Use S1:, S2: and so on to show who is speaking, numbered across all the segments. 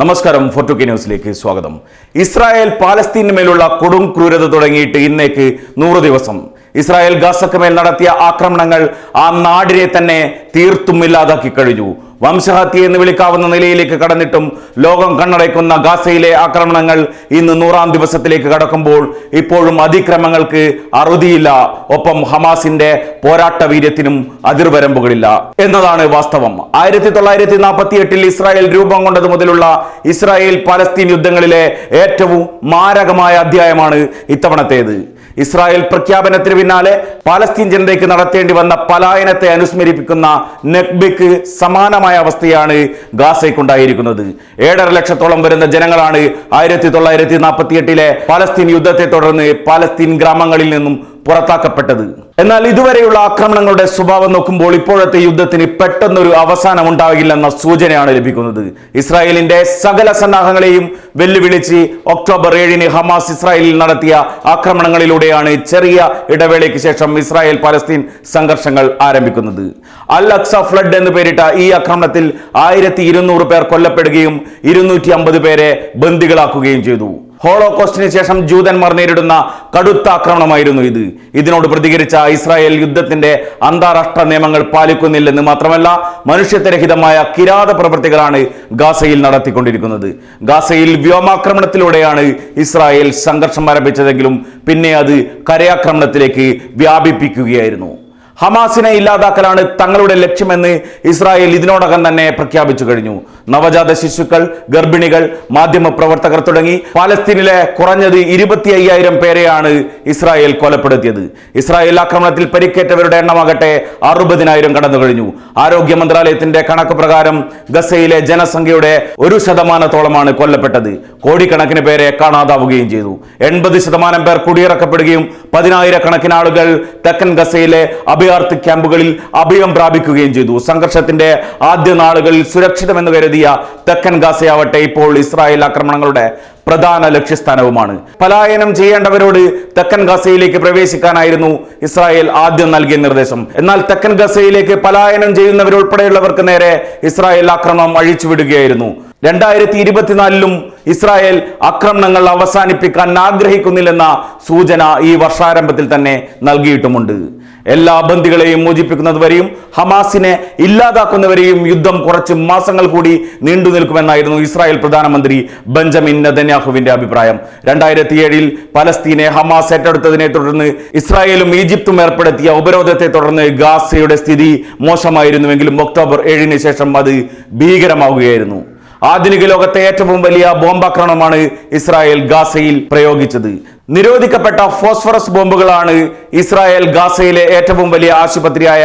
S1: നമസ്കാരം ഫോർട്ടുക്കി ന്യൂസിലേക്ക് സ്വാഗതം. ഇസ്രായേൽ പാലസ്തീന് മേലുള്ള കൊടും ക്രൂരത തുടങ്ങിയിട്ട് ഇന്നേക്ക് നൂറ് ദിവസം. ഇസ്രായേൽ ഗാസക്ക് മേൽ നടത്തിയ ആക്രമണങ്ങൾ ആ നാടിനെ തന്നെ തീർത്തും ഇല്ലാതാക്കി കഴിഞ്ഞു. വംശഹത്യ എന്ന് വിളിക്കാവുന്ന നിലയിലേക്ക് കടന്നിട്ടും ലോകം കണ്ണടയ്ക്കുന്ന ഗാസയിലെ ആക്രമണങ്ങൾ ഇന്ന് നൂറാം ദിവസത്തിലേക്ക് കടക്കുമ്പോൾ ഇപ്പോഴും അതിക്രമങ്ങൾക്ക് അറുതിയില്ല. ഒപ്പം ഹമാസിന്റെ പോരാട്ട വീര്യത്തിനും അതിർവരമ്പുകളില്ല. എന്നതാണ് വാസ്തവം. ആയിരത്തി തൊള്ളായിരത്തി നാൽപ്പത്തി എട്ടിൽ ഇസ്രായേൽ രൂപം കൊണ്ടത് മുതലുള്ള ഇസ്രായേൽ പലസ്തീൻ യുദ്ധങ്ങളിലെ ഏറ്റവും മാരകമായ അധ്യായമാണ് ഇത്തവണത്തേത്. ഇസ്രായേൽ പ്രഖ്യാപനത്തിന് പിന്നാലെ പാലസ്തീൻ ജനതയ്ക്ക് നടത്തേണ്ടി വന്ന പലായനത്തെ അനുസ്മരിപ്പിക്കുന്ന നെക്ബിക്ക് സമാനമായ അവസ്ഥയാണ് ഗാസയ്ക്കുണ്ടായിരിക്കുന്നത്. ഏഴര ലക്ഷത്തോളം വരുന്ന ജനങ്ങളാണ് ആയിരത്തി തൊള്ളായിരത്തി നാൽപ്പത്തി എട്ടിലെ പാലസ്തീൻ യുദ്ധത്തെ തുടർന്ന് പാലസ്തീൻ ഗ്രാമങ്ങളിൽ നിന്നും പുറത്താക്കപ്പെട്ടത്. എന്നാൽ ഇതുവരെയുള്ള ആക്രമണങ്ങളുടെ സ്വഭാവം നോക്കുമ്പോൾ ഇപ്പോഴത്തെ യുദ്ധത്തിന് പെട്ടെന്നൊരു അവസാനം ഉണ്ടാകില്ലെന്ന സൂചനയാണ് ലഭിക്കുന്നത്. ഇസ്രായേലിന്റെ സകല സന്നാഹങ്ങളെയും വെല്ലുവിളിച്ച് ഒക്ടോബർ ഏഴിന് ഹമാസ് ഇസ്രായേലിൽ നടത്തിയ ആക്രമണങ്ങളിലൂടെയാണ് ചെറിയ ഇടവേളയ്ക്ക് ശേഷം ഇസ്രായേൽ പലസ്തീൻ സംഘർഷങ്ങൾ ആരംഭിക്കുന്നത്. അൽ അക്സ ഫ്ലഡ് എന്ന് പേരിട്ട ഈ ആക്രമണത്തിൽ ആയിരത്തി പേർ കൊല്ലപ്പെടുകയും ഇരുന്നൂറ്റി പേരെ ബന്ദികളാക്കുകയും ചെയ്തു. ഹോളോകോസ്റ്റിന് ശേഷം ജൂതന്മാർ നേരിടുന്ന കടുത്ത ആക്രമണമായിരുന്നു ഇത്. ഇതിനോട് പ്രതികരിച്ച ഇസ്രായേൽ യുദ്ധത്തിന്റെ അന്താരാഷ്ട്ര നിയമങ്ങൾ പാലിക്കുന്നില്ലെന്ന് മാത്രമല്ല മനുഷ്യത്വരഹിതമായ കിരാത പ്രവൃത്തികളാണ് ഗാസയിൽ നടത്തിക്കൊണ്ടിരിക്കുന്നത്. ഗാസയിൽ വ്യോമാക്രമണത്തിലൂടെയാണ് ഇസ്രായേൽ സംഘർഷം ആരംഭിച്ചതെങ്കിലും പിന്നെ അത് കരയാക്രമണത്തിലേക്ക് വ്യാപിപ്പിക്കുകയായിരുന്നു. ഹമാസിനെ ഇല്ലാതാക്കലാണ് തങ്ങളുടെ ലക്ഷ്യമെന്ന് ഇസ്രായേൽ ഇതിനോടകം തന്നെ പ്രഖ്യാപിച്ചു കഴിഞ്ഞു. നവജാത ശിശുക്കൾ ഗർഭിണികൾ മാധ്യമ പ്രവർത്തകർ തുടങ്ങി പാലസ്തീനിലെ കുറഞ്ഞത് ഇരുപത്തി അയ്യായിരം പേരെയാണ് ഇസ്രായേൽ കൊലപ്പെടുത്തിയത്. ഇസ്രായേൽ ആക്രമണത്തിൽ പരിക്കേറ്റവരുടെ എണ്ണമാകട്ടെ അറുപതിനായിരം കടന്നു കഴിഞ്ഞു. ആരോഗ്യ മന്ത്രാലയത്തിന്റെ കണക്ക് പ്രകാരം ഗസയിലെ ജനസംഖ്യയുടെ ഒരു ശതമാനത്തോളമാണ് കൊല്ലപ്പെട്ടത്. കോടിക്കണക്കിന് പേരെ കാണാതാവുകയും ചെയ്തു. എൺപത് ശതമാനം പേർ കുടിയിറക്കപ്പെടുകയും പതിനായിരക്കണക്കിന് ആളുകൾ തെക്കൻ ഗസയിലെ അഭയാർത്ഥി ക്യാമ്പുകളിൽ അഭയം പ്രാപിക്കുകയും ചെയ്തു. സംഘർഷത്തിന്റെ ആദ്യ നാളുകളിൽ സുരക്ഷിതമെന്ന് കരുതിയ തെക്കൻ ഗാസയാവട്ടെ ഇപ്പോൾ ഇസ്രായേൽ ആക്രമണങ്ങളുടെ പ്രധാന ലക്ഷ്യസ്ഥാനവുമാണ്. പലായനം ചെയ്യേണ്ടവരോട് തെക്കൻ ഗസയിലേക്ക് പ്രവേശിക്കാനായിരുന്നു ഇസ്രായേൽ ആദ്യം നൽകിയ നിർദ്ദേശം. എന്നാൽ തെക്കൻ ഗസയിലേക്ക് പലായനം ചെയ്യുന്നവരുൾപ്പെടെയുള്ളവർക്ക് നേരെ ഇസ്രായേൽ ആക്രമണം അഴിച്ചുവിടുകയായിരുന്നു. രണ്ടായിരത്തി ഇരുപത്തിനാലിലും ഇസ്രായേൽ ആക്രമണങ്ങൾ അവസാനിപ്പിക്കാൻ ആഗ്രഹിക്കുന്നില്ലെന്ന സൂചന ഈ വർഷാരംഭത്തിൽ തന്നെ നൽകിയിട്ടുമുണ്ട്. എല്ലാ ബന്ദികളെയും മോചിപ്പിക്കുന്നതുവരെയും ഹമാസിനെ ഇല്ലാതാക്കുന്നവരെയും യുദ്ധം കുറച്ച് മാസങ്ങൾ കൂടി നീണ്ടു നിൽക്കുമെന്നായിരുന്നു ഇസ്രായേൽ പ്രധാനമന്ത്രി ബെഞ്ചമിൻ നെതന്യാഹുവിന്റെ അഭിപ്രായം. രണ്ടായിരത്തി ഏഴിൽ പലസ്തീനെ ഹമാസ് ഏറ്റെടുത്തതിനെ തുടർന്ന് ഇസ്രായേലും ഈജിപ്തും ഏർപ്പെടുത്തിയ ഉപരോധത്തെ തുടർന്ന് ഗാസയുടെ സ്ഥിതി മോശമായിരുന്നുവെങ്കിലും ഒക്ടോബർ ഏഴിന് ശേഷം അത് ഭീകരമാവുകയായിരുന്നു. ആധുനിക ലോകത്തെ ഏറ്റവും വലിയ ബോംബാക്രമണമാണ് ഇസ്രായേൽ ഗാസയിൽ പ്രയോഗിച്ചത്. നിരോധിക്കപ്പെട്ട ഫോസ്ഫറസ് ബോംബുകളാണ് ഇസ്രായേൽ ഗാസയിലെ ഏറ്റവും വലിയ ആശുപത്രിയായ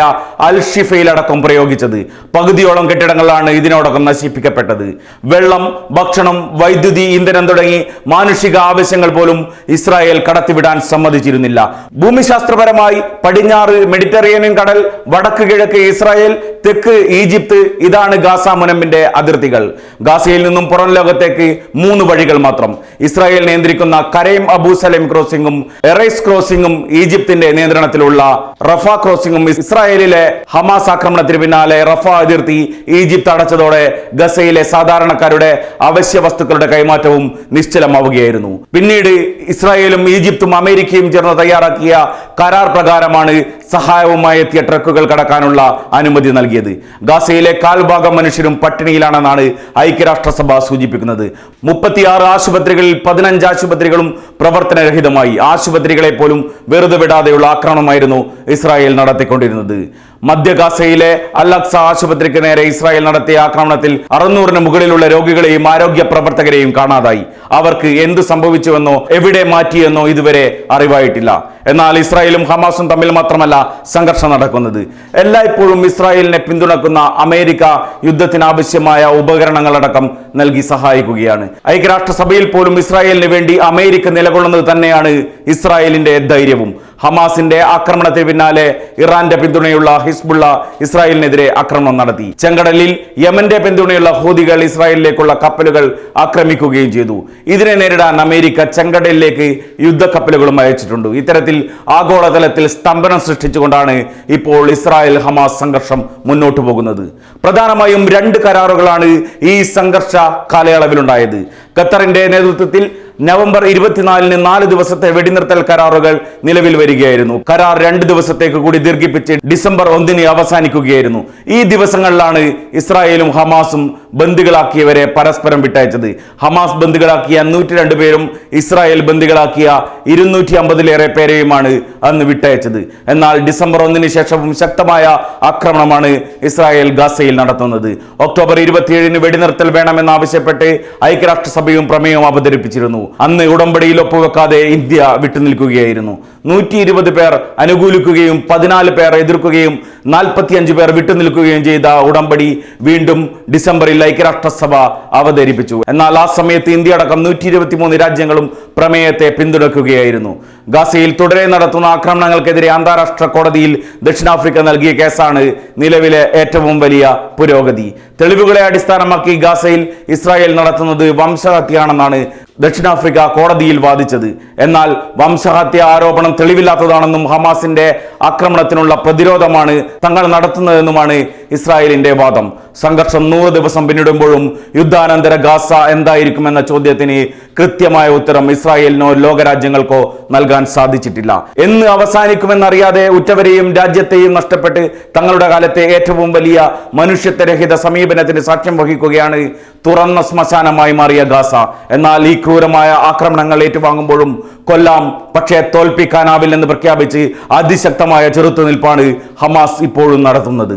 S1: അൽ ഷിഫയിലടക്കം പ്രയോഗിച്ചത്. പകുതിയോളം കെട്ടിടങ്ങളാണ് ഇതിനോടകം നശിപ്പിക്കപ്പെട്ടത്. വെള്ളം ഭക്ഷണം വൈദ്യുതി ഇന്ധനം തുടങ്ങി മാനുഷിക ആവശ്യങ്ങൾ പോലും ഇസ്രായേൽ കടത്തിവിടാൻ സമ്മതിച്ചിരുന്നില്ല. ഭൂമിശാസ്ത്രപരമായി പടിഞ്ഞാറ് മെഡിറ്ററേനിയൻ കടൽ വടക്ക് കിഴക്ക് ഇസ്രായേൽ തെക്ക് ഈജിപ്ത് ഇതാണ് ഗാസ മുനമ്പിന്റെ അതിർത്തികൾ. ഗാസയിൽ നിന്നും പുറം ലോകത്തേക്ക് മൂന്ന് വഴികൾ മാത്രം. ഇസ്രായേൽ നിയന്ത്രിക്കുന്ന കരയും അബൂസലേം ക്രോസിംഗും എറൈസ് ക്രോസിംഗും ഈജിപ്തിന്റെ നിയന്ത്രണത്തിലുള്ള റഫ ക്രോസിംഗും ഇസ്രായേലിലെ ഹമാസ് ആക്രമണത്തിന് പിന്നാലെ റഫ അതിർത്തി ഈജിപ്ത് അടച്ചതോടെ ഗസയിലെ സാധാരണക്കാരുടെ അവശ്യ വസ്തുക്കളുടെ കൈമാറ്റവും നിശ്ചലമാവുകയായിരുന്നു. പിന്നീട് ഇസ്രായേലും ഈജിപ്തും അമേരിക്കയും ചേർന്ന് തയ്യാറാക്കിയ കരാർ പ്രകാരമാണ് സഹായവുമായി എത്തിയ ട്രക്കുകൾ കടക്കാനുള്ള അനുമതി നൽകിയത്. ഗാസയിലെ കാൽഭാഗം മനുഷ്യരും പട്ടിണിയിലാണെന്നാണ് ഐക്യരാഷ്ട്രസഭ സൂചിപ്പിക്കുന്നത്. മുപ്പത്തിയാറ് ആശുപത്രികളിൽ പതിനഞ്ച് ആശുപത്രികളും പ്രവർത്തനരഹിതമായി ആശുപത്രികളെ പോലും വെറുതെ വിടാതെയുള്ള ആക്രമണമായിരുന്നു ഇസ്രായേൽ നടത്തിക്കൊണ്ടിരുന്നത്. മധ്യ ഗാസയിലെ അലക്സ ആശുപത്രിക്ക് നേരെ ഇസ്രായേൽ നടത്തിയ ആക്രമണത്തിൽ അറുന്നൂറിന് മുകളിലുള്ള രോഗികളെയും ആരോഗ്യ പ്രവർത്തകരെയും കാണാതായി. അവർക്ക് എന്ത് സംഭവിച്ചുവെന്നോ എവിടെ മാറ്റിയെന്നോ ഇതുവരെ അറിവായിട്ടില്ല. എന്നാൽ ഇസ്രായേലും ഹമാസും തമ്മിൽ മാത്രമല്ല സംഘർഷം നടക്കുന്നത്. എല്ലായ്പ്പോഴും ഇസ്രായേലിനെ പിന്തുണക്കുന്ന അമേരിക്ക യുദ്ധത്തിനാവശ്യമായ ഉപകരണങ്ങളടക്കം നൽകി സഹായിക്കുകയാണ്. ഐക്യരാഷ്ട്രസഭയിൽ പോലും ഇസ്രായേലിന് വേണ്ടി അമേരിക്ക നിലകൊള്ളുന്നത് തന്നെയാണ് ഇസ്രായേലിന്റെ ധൈര്യവും. ഹമാസിന്റെ ആക്രമണത്തിന് പിന്നാലെ ഇറാന്റെ പിന്തുണയുള്ള ഹിസ്ബുള്ള ഇസ്രായേലിനെതിരെ ആക്രമണം നടത്തി. ചെങ്കടലിൽ യമന്റെ പിന്തുണയുള്ള ഹൂതികൾ ഇസ്രായേലിലേക്കുള്ള കപ്പലുകൾ ആക്രമിക്കുകയും ചെയ്തു. ഇതിനെ നേരിടാൻ അമേരിക്ക ചെങ്കടലിലേക്ക് യുദ്ധക്കപ്പലുകളും അയച്ചിട്ടുണ്ട്. ഇത്തരത്തിൽ ആഗോളതലത്തിൽ സ്തംഭനം സൃഷ്ടിച്ചുകൊണ്ടാണ് ഇപ്പോൾ ഇസ്രായേൽ ഹമാസ് സംഘർഷം മുന്നോട്ടു പോകുന്നത്. പ്രധാനമായും രണ്ട് കരാറുകളാണ് ഈ സംഘർഷ കാലയളവിലുണ്ടായത്. ഖത്തറിന്റെ നേതൃത്വത്തിൽ നവംബർ ഇരുപത്തിനാലിന് നാല് ദിവസത്തെ വെടിനിർത്തൽ കരാറുകൾ നിലവിൽ വരികയായിരുന്നു. കരാർ രണ്ട് ദിവസത്തേക്ക് കൂടി ദീർഘിപ്പിച്ച് ഡിസംബർ ഒന്നിന് അവസാനിക്കുകയായിരുന്നു. ഈ ദിവസങ്ങളിലാണ് ഇസ്രായേലും ഹമാസും ബന്ദികളാക്കിയവരെ പരസ്പരം വിട്ടയച്ചത്. ഹമാസ് ബന്ദികളാക്കിയ നൂറ്റി രണ്ട് പേരും ഇസ്രായേൽ ബന്ദികളാക്കിയ ഇരുന്നൂറ്റി അമ്പതിലേറെ പേരെയുമാണ് അന്ന് വിട്ടയച്ചത്. എന്നാൽ ഡിസംബർ ഒന്നിന് ശേഷവും ശക്തമായ ആക്രമണമാണ് ഇസ്രായേൽ ഗാസയിൽ നടത്തുന്നത്. ഒക്ടോബർ ഇരുപത്തിയേഴിന് വെടിനിർത്തൽ വേണമെന്നാവശ്യപ്പെട്ട് ഐക്യരാഷ്ട്രസഭയും പ്രമേയവും അവതരിപ്പിച്ചിരുന്നു. അന്ന് ഉടമ്പടിയിൽ ഒപ്പുവെക്കാതെ ഇന്ത്യ വിട്ടുനിൽക്കുകയായിരുന്നു. നൂറ്റി ഇരുപത് പേർ അനുകൂലിക്കുകയും പതിനാല് പേർ എതിർക്കുകയും നാൽപ്പത്തിയഞ്ച് പേർ വിട്ടുനിൽക്കുകയും ചെയ്ത ഉടമ്പടി വീണ്ടും ഡിസംബറിൽ ഐക്യരാഷ്ട്രസഭ അവതരിപ്പിച്ചു. എന്നാൽ ആ സമയത്ത് ഇന്ത്യ അടക്കം നൂറ്റി ഇരുപത്തിമൂന്ന് രാജ്യങ്ങളും പ്രമേയത്തെ പിന്തുണക്കുകയായിരുന്നു ഗാസയിൽ തുടരെ നടത്തുന്ന ആക്രമണങ്ങൾക്കെതിരെ അന്താരാഷ്ട്ര കോടതിയിൽ ദക്ഷിണാഫ്രിക്ക നൽകിയ കേസാണ് നിലവിലെ ഏറ്റവും വലിയ പുരോഗതി. തെളിവുകളെ അടിസ്ഥാനമാക്കി ഗാസയിൽ ഇസ്രായേൽ നടത്തുന്നത് വംശഹത്യയാണെന്നാണ് ദക്ഷിണാഫ്രിക്ക കോടതിയിൽ വാദിച്ചത്. എന്നാൽ വംശഹത്യ ആരോപണം തെളിവില്ലാത്തതാണെന്നും ഹമാസിന്റെ ആക്രമണത്തിനുള്ള പ്രതിരോധമാണ് തങ്ങൾ നടത്തുന്നതെന്നുമാണ് ഇസ്രായേലിന്റെ വാദം. സംഘർഷം നൂറ് ദിവസം പിന്നിടുമ്പോഴും യുദ്ധാനന്തര ഗാസ എന്തായിരിക്കുമെന്ന ചോദ്യത്തിന് കൃത്യമായ ഉത്തരം ഇസ്രായേലിനോ ലോകരാജ്യങ്ങൾക്കോ നൽകാൻ സാധിച്ചിട്ടില്ല. എന്ന് അവസാനിക്കുമെന്നറിയാതെ ഉറ്റവരെയും രാജ്യത്തെയും നഷ്ടപ്പെട്ട് തങ്ങളുടെ കാലത്തെ ഏറ്റവും വലിയ മനുഷ്യത്വരഹിത സമീപനത്തിന് സാക്ഷ്യം വഹിക്കുകയാണ് തുറന്ന ശ്മശാനമായി മാറിയ ഗാസ. എന്നാൽ ഈ ക്രൂരമായ ആക്രമണങ്ങൾ ഏറ്റുവാങ്ങുമ്പോഴും കൊല്ലാം പക്ഷേ തോൽപ്പിക്കാനാവില്ലെന്ന് പ്രഖ്യാപിച്ച് അതിശക്തമായ ചെറുത്തുനിൽപ്പാണ് ഹമാസ് ഇപ്പോഴും നടത്തുന്നത്.